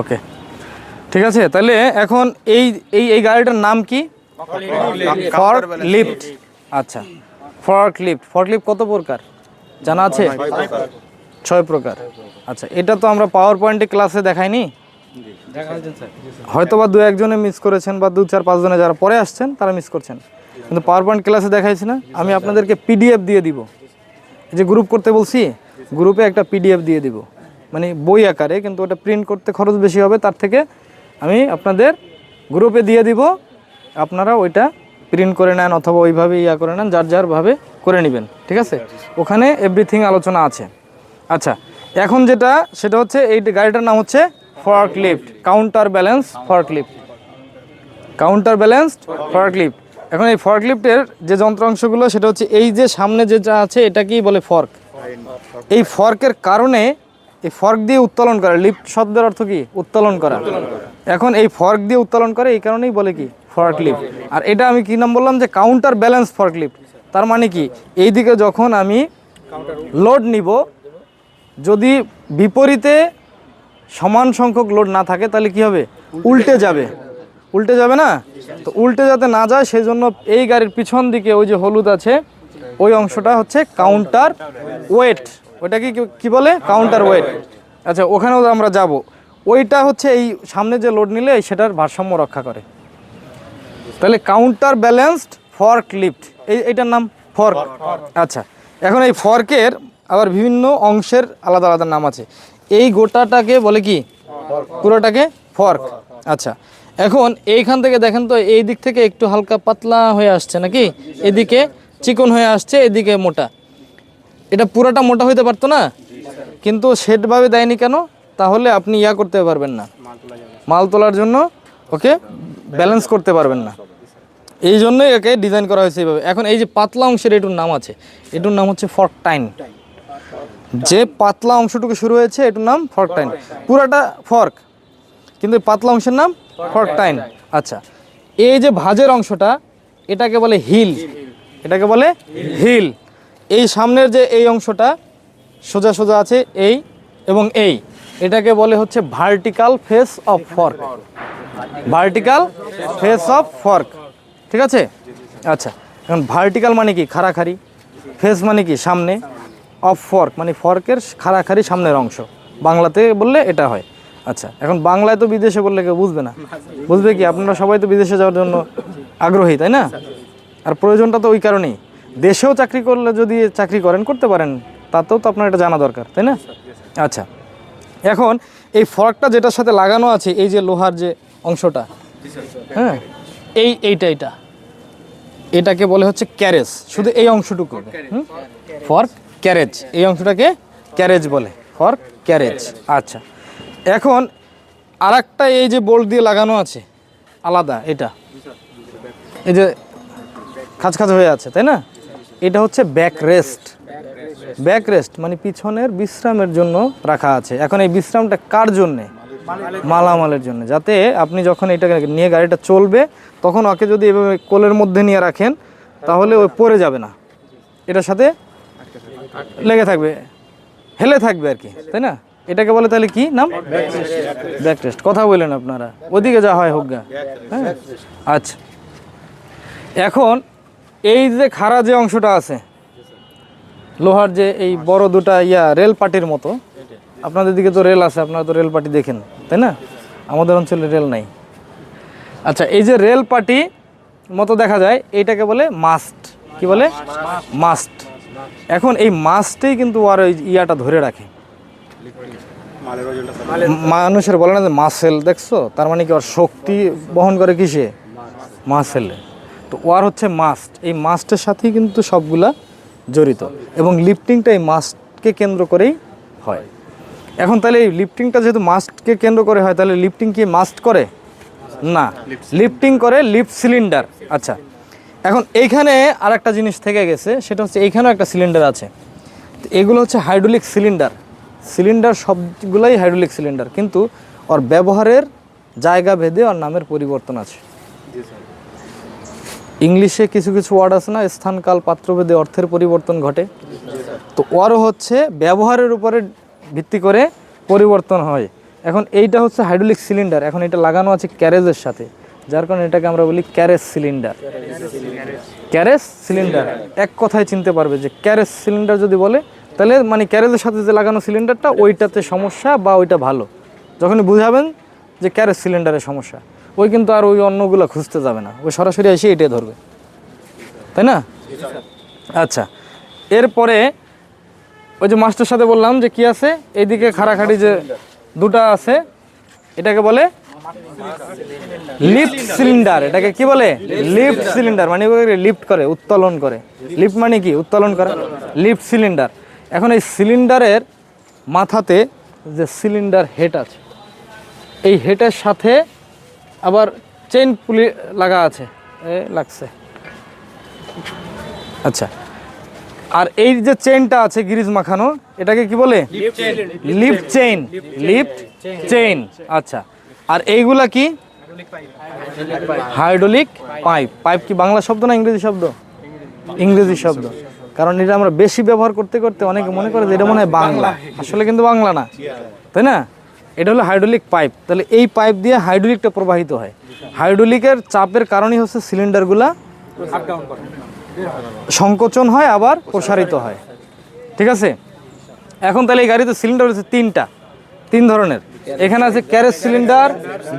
ওকে। ঠিক আছে তাহলে এখন এই এই এই গাড়িটার নাম কি? ফর্ক লিফট আচ্ছা ফর্ক লিফট ফর্ক লিফট কত প্রকার? জানা আছে? ছয় প্রকার। আচ্ছা এটা তো আমরা পাওয়ার পয়েন্টে ক্লাসে দেখাইনি। হয়তো বা দু একজনে মিস করেছেন বা দু চার পাঁচজনে যারা পরে আসছেন তারা মিস করছেন। কিন্তু পাওয়ার পয়েন্ট ক্লাসে দেখাইছি না। আমি আপনাদেরকে পিডিএফ দিয়ে দিব। যে গ্রুপ করতে বলছি গ্রুপে একটা পিডিএফ দিয়ে দিব। মানে বই আকারে, কিন্তু ওটা প্রিন্ট করতে খরচ বেশি হবে, তার থেকে আমি আপনাদের গ্রুপে দিয়ে দিব। আপনারা ওইটা প্রিন্ট করে নেন অথবা ওইভাবে ইয়া করে নেন, যার যারভাবে করে নেবেন, ঠিক আছে? ওখানে এভরিথিং আলোচনা আছে। আচ্ছা এখন যেটা, সেটা হচ্ছে এই গাড়িটার নাম হচ্ছে fork lift counter balance fork lift counter balanced forklift এখন এই ফর্কলিফটের যে যন্ত্রাংশগুলো, সেটা হচ্ছে এই যে সামনে যেটা আছে এটা কি বলে ফর্ক এই ফর্কের কারণে এই ফর্ক দিয়ে উত্তোলন করা লিফট শব্দের অর্থ কি? উত্তোলন করা। এখন এই ফর্ক দিয়ে উত্তোলন করে, এই কারণেই বলে কি? ফর্ক লিফট আর এটা আমি কি নাম বললাম যে কাউন্টার ব্যালেন্স ফর্ক লিফট তার মানে কি? এই দিকে যখন আমি লোড নিব, যদি বিপরীতে সমান সংখ্যক লোড না থাকে, তাহলে কি হবে? উল্টে যাবে। উল্টে যাবে না? তো উল্টে যাতে না যায় সেই জন্য এই গাড়ির পিছন দিকে ওই যে হলুদ আছে, ওই অংশটা হচ্ছে কাউন্টার ওয়েট ওটা কি কি বলে? কাউন্টার ওয়েট আচ্ছা ওখানেও আমরা যাব। ওইটা হচ্ছে এই সামনে যে লোড নিলে, সেটার ভারসাম্য রক্ষা করে। তাহলে কাউন্টার ব্যালেন্সড ফর্ক লিফট এই এইটার নাম ফর্ক আচ্ছা এখন এই ফর্কের আবার বিভিন্ন অংশের আলাদা আলাদা নাম আছে। এই গোটাটাকে বলে কি? পুরোটাকে ফর্ক আচ্ছা এখন এইখান থেকে দেখেন তো, এই দিক থেকে একটু হালকা পাতলা হয়ে আসছে নাকি? এদিকে চিকন হয়ে আসছে, এদিকে মোটা। এটা পুরোটা মোটা হইতে পারতো না? কিন্তু সেটভাবে দেয়নি কেন? তাহলে আপনি ইয়া করতে পারবেন না। মাল তোলার জন্য, ওকে ব্যালেন্স করতে পারবেন না। এই জন্যই একে ডিজাইন করা হয়েছে এইভাবে। এখন এই যে পাতলা অংশের এটুর নাম আছে, এটুর নাম হচ্ছে ফর্ক টাইন যে পাতলা অংশটুকু শুরু হয়েছে, এটুর নাম ফর্ক টাইন পুরাটা ফর্ক কিন্তু পাতলা অংশের নাম ফর্ক টাইন আচ্ছা এই যে ভাজের অংশটা, এটাকে বলে হিল এটাকে বলে হিল এই সামনের যে এই অংশটা সোজা সোজা আছে এই এবং এই, এটাকে বলে হচ্ছে vertical face of fork vertical face of fork ঠিক আছে? আচ্ছা এখন ভার্টিক্যাল মানে কি? খাড়াখাড়ি। ফেস মানে কি? সামনে। অফ ফর্ক মানে ফর্কের খাড়াখাড়ি সামনের অংশ। বাংলাতে বললে এটা হয়। আচ্ছা এখন বাংলায় তো বিদেশে বললে কেউ বুঝবে না। বুঝবে কি? আপনারা সবাই তো বিদেশে যাওয়ার জন্য আগ্রহী, তাই না? আর প্রয়োজনটা তো ওই কারণেই। দেশেও চাকরি করলে যদি চাকরি করেন করতে পারেন তাতেও তো আপনার এটা জানা দরকার তাই না? আচ্ছা এখন এই ফর্কটা যেটার সাথে লাগানো আছে এই যে লোহার যে অংশটা হ্যাঁ এই এইটা এইটা এটাকে বলে হচ্ছে ক্যারেজ শুধু এই অংশটুকু ফর্ক ক্যারেজ। এই অংশটাকে ক্যারেজ বলে ফর্ক ক্যারেজ আচ্ছা এখন আরেকটা এই যে বোল্ট দিয়ে লাগানো আছে আলাদা এটা এই যে খাঁচ খাঁচ হয়ে আছে তাই না? এটা হচ্ছে ব্যাক রেস্ট ব্যাক রেস্ট মানে পিছনের বিশ্রামের জন্য রাখা আছে। এখন এই বিশ্রামটা কার জন্যে? মালামালের জন্য। যাতে আপনি যখন এটাকে নিয়ে গাড়িটা চলবে, তখন ওকে যদি এভাবে কোলের মধ্যে নিয়ে রাখেন, তাহলে ওই পড়ে যাবে না। এটার সাথে লেগে থাকবে। হেলে থাকবে আর কি, তাই না? এটাকে বলে তাহলে কি নাম? ব্যাক রেস্ট কথা বললেন আপনারা। ওদিকে যা হয় হোক গা। হ্যাঁ? আচ্ছা। এখন এই যে খাড়া যে অংশটা আছে, লোহার যে এই বড় দুটা ইয়া রেল পাটির মতো, আপনাদের দিকে তো রেল আছে, আপনারা তো রেল পাটি দেখেন, তাই না? আমাদের অঞ্চলে রেল নাই। আচ্ছা এই যে রেল পাটি মতো দেখা যায়, এইটাকে বলে মাস্ট। কি বলে? মাস্ট। এখন এই মাস্টেই কিন্তু আর ওই ইয়াটা ধরে রাখে। মানুষের বলে না যে মাসেল, দেখছ? তার মানে কি ওর শক্তি বহন করে কিসে? মাসেলে। তো ওয়ার হচ্ছে মাস্ট এই মাস্টের সাথেই কিন্তু সবগুলা জড়িত। এবং লিফটিংটা এই মাস্টকে কেন্দ্র করেই হয়। এখন তাহলে এই লিফটিংটা যেহেতু মাস্টকে কেন্দ্র করে হয়, তাহলে লিফটিং কি মাস্ট করে? না। লিফটিং করে লিফট সিলিন্ডার আচ্ছা এখন এইখানে আর একটা জিনিস থেকে গেছে, সেটা হচ্ছে এইখানেও একটা সিলিন্ডার আছে। এগুলো হচ্ছে হাইড্রোলিক সিলিন্ডার সিলিন্ডার সবগুলোই হাইড্রোলিক সিলিন্ডার কিন্তু ওর ব্যবহারের জায়গা ভেদে ওর নামের পরিবর্তন আছে। ইংলিশে কিছু কিছু ওয়ার্ড আছে না স্থানকাল পাত্রভেদে অর্থের পরিবর্তন ঘটে। তো ওরও হচ্ছে ব্যবহারের উপরে ভিত্তি করে পরিবর্তন হয়। এখন এইটা হচ্ছে হাইড্রোলিক সিলিন্ডার এখন এটা লাগানো আছে ক্যারেজের সাথে। যার কারণে এটাকে আমরা বলি ক্যারেজ সিলিন্ডার ক্যারেজ সিলিন্ডার এক কথায় চিনতে পারবে যে ক্যারেজ সিলিন্ডার যদি বলে, তাহলে মানে ক্যারেজের সাথে যে লাগানো সিলিন্ডারটা ওইটাতে সমস্যা বা ওইটা ভালো। যখনই বুঝাবেন যে ক্যারেজ সিলিন্ডারের সমস্যা। ওই কিন্তু আর ওই অন্যগুলো খুঁজতে যাবে না। ওই সরাসরি এসে এটাই ধরবে। তাই না? আচ্ছা। এরপরে ওই যে মাস্টার সাথে বললাম যে কি আছে? এইদিকে খাড়াখাড়ি যে দুটা আছে, এটাকে বলে লিফট সিলিন্ডার। এটাকে কি বলে? Lift cylinder. মানে লিফট করে, উত্তোলন করে। লিফট মানে কি? উত্তোলন করে। Lift cylinder. এখন এই সিলিন্ডারের মাথাতে যে সিলিন্ডার হেড আছে, এই হেডের সাথে আবার চেইন পুলি লাগা আছে। এ লাগছে। আচ্ছা। আর এই যে চেইনটা আছে গিরিজ মাখানো এটাকে কি বলে? লিফট চেইন লিফট চেইন আচ্ছা। আর এইগুলা কি? হাইড্রোলিক পাইপ পাইপ কি বাংলা শব্দ না ইংরেজি শব্দ? ইংরেজি শব্দ। কারণ এটা আমরা বেশি ব্যবহার করতে করতে অনেকে মনে করে যে এটা মনে হয় বাংলা। আসলে কিন্তু বাংলা না। তাই না? এটা হলো হাইড্রোলিক পাইপ তাহলে এই পাইপ দিয়ে হাইড্রোলিকটা প্রবাহিত হয়। হাইড্রোলিকের চাপের কারণেই হচ্ছে সিলিন্ডারগুলা সংকোচন হয়, আবার প্রসারিত হয়। ঠিক আছে? এখন তাহলে এই গাড়িতে সিলিন্ডার হচ্ছে তিনটা। তিন ধরনের। এখানে আছে ক্যারেজ সিলিন্ডার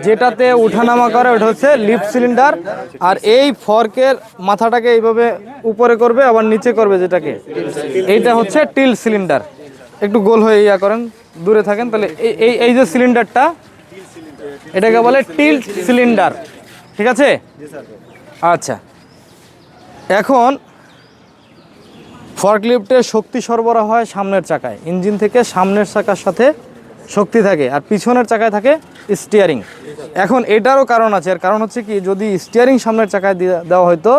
যেটাতে উঠানামা করে, ওটা হচ্ছে লিফট সিলিন্ডার আর এই ফর্কের মাথাটাকে এইভাবে উপরে করবে, আবার নিচে করবে যেটাকে। এইটা হচ্ছে টিল সিলিন্ডার একটু গোল হয়ে ইয়া করেন। দূরে থাকেন, তাহলে এই এই যে সিলিন্ডারটা এটাকে বলে টিল সিলিন্ডার ঠিক আছে? আচ্ছা। এখন ফর্কলিফটের শক্তি সরবরাহ হয় সামনের চাকায়। ইঞ্জিন থেকে সামনের চাকার সাথে শক্তি থাকে, আর পিছনের চাকায় থাকে স্টিয়ারিং এখন এটারও কারণ আছে আর কারণ হচ্ছে কি, যদি স্টিয়ারিং সামনের চাকায় দেওয়া হতো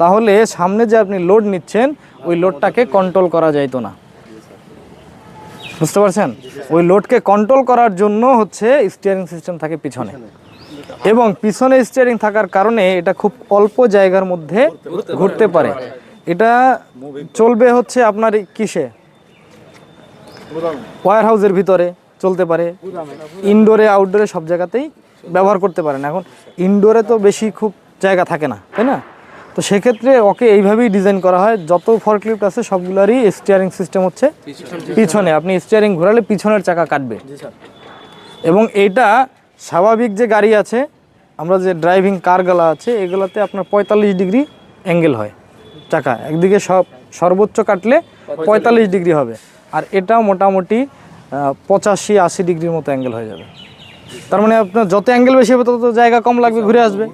তাহলে সামনে যে আপনি লোড নিচ্ছেন, ওই লোডটাকে কন্ট্রোল করা যাইতো না। বুঝতে পারছেন? ওই লোডকে কন্ট্রোল করার জন্য হচ্ছে স্টিয়ারিং সিস্টেম থাকে পিছনে। এবং পিছনে স্টিয়ারিং থাকার কারণে এটা খুব অল্প জায়গার মধ্যে ঘুরতে পারে। এটা চলবে হচ্ছে আপনার কিসে? ওয়ার হাউসের ভিতরে চলতে পারে। ইনডোরে আউটডোরে সব জায়গাতেই ব্যবহার করতে পারেন। এখন ইনডোরে তো বেশি খুব জায়গা থাকে না, তাই না? তো সেক্ষেত্রে ওকে এইভাবেই ডিজাইন করা হয়। যত ফরক্লিফট আছে সবগুলোরই স্টিয়ারিং সিস্টেম হচ্ছে পিছনে। আপনি স্টিয়ারিং ঘোরালে পিছনের চাকা কাটবে। এবং এটা স্বাভাবিক যে গাড়ি আছে আমরা যে ড্রাইভিং কারগুলো আছে এগুলোতে আপনার পঁয়তাল্লিশ ডিগ্রি অ্যাঙ্গেল হয় চাকা। একদিকে সব সর্বোচ্চ কাটলে পঁয়তাল্লিশ ডিগ্রি। হবে। আর এটা মোটামুটি পঁচাশি আশি ডিগ্রির মতো অ্যাঙ্গেল হয়ে যাবে। তার মানে আপনার যত অ্যাঙ্গেল বেশি হবে তত জায়গা কম লাগবে ঘুরে আসবে।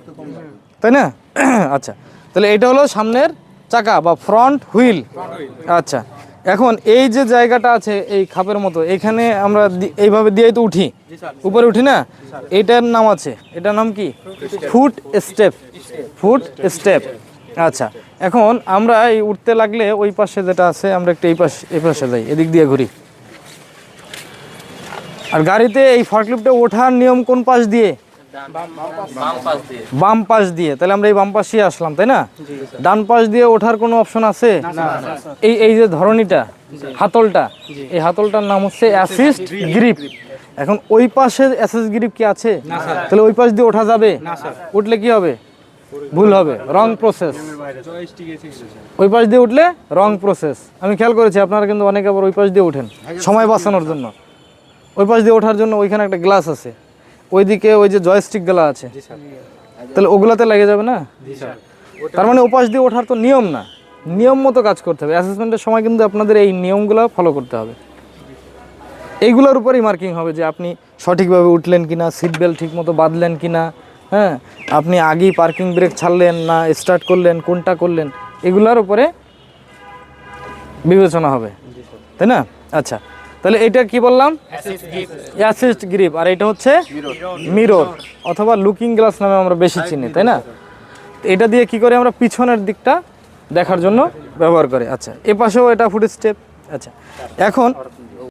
তাই না? আচ্ছা। তাহলে এটা হলো সামনের চাকা বা ফ্রন্ট হুইল আচ্ছা এখন এই যে জায়গাটা আছে এই খাপের মতো, এখানে আমরা এইভাবে দিয়ে তো উঠি। উপরে উঠি না? এটার নাম আছে, এটার নাম কি? ফুট স্টেপ ফুট স্টেপ আচ্ছা এখন আমরা এই উঠতে লাগলে ওই পাশে যেটা আছে, আমরা একটু এই পাশে এই পাশে যাই, এদিক দিয়ে ঘুরি। আর গাড়িতে এই ফরক্লিফটে ওঠার নিয়ম কোন পাশ দিয়ে? বাম পাশ দিয়ে তাহলে আমরা এই বাম পাশে আসলাম তাই না? ডান পাশ দিয়ে ওঠার কোনো অপশন আছে? এই এই যে ধরনীটা হাতলটা এই হাতলটার নাম হচ্ছে অ্যাসিস্ট গ্রিপ এখন ওই পাশে অ্যাসিস্ট গ্রিপ কি আছে? তাহলে ওই পাশ দিয়ে ওঠা যাবে? উঠলে কি হবে? ভুল হবে রং প্রসেস ওই পাশ দিয়ে উঠলে রং প্রসেস আমি খেয়াল করেছি আপনারা কিন্তু অনেকে আবার ওই পাশ দিয়ে উঠেন সময় বাঁচানোর জন্য। ওই পাশ দিয়ে ওঠার জন্য ওইখানে একটা গ্লাস আছে। ওইদিকে ওই যে জয়স্টিকগুলা আছে। তাহলে ওগুলাতে লেগে যাবে না? তার মানে ওপাশ দিয়ে ওঠার তো নিয়ম না। নিয়ম মতো কাজ করতে হবে। অ্যাসেসমেন্টের সময় কিন্তু আপনাদের এই নিয়মগুলো ফলো করতে হবে। এইগুলোর উপরেই মার্কিং হবে যে আপনি সঠিকভাবে উঠলেন কিনা সিট বেল্ট ঠিক মতো বাঁধলেন কি না হ্যাঁ? আপনি আগেই পার্কিং ব্রেক ছাড়লেন না স্টার্ট করলেন কোনটা করলেন এগুলোর উপরে বিবেচনা হবে। তাই না? আচ্ছা। তাহলে এটা কি বললাম? অ্যাসিস্ট গ্রিপ আর এটা হচ্ছে মিরর অথবা লুকিং গ্লাস নামে আমরা বেশি চিনি তাই না? এটা দিয়ে কি করে আমরা পিছনের দিকটা দেখার জন্য ব্যবহার করে। আচ্ছা এ পাশেও এটা ফুট স্টেপ আচ্ছা এখন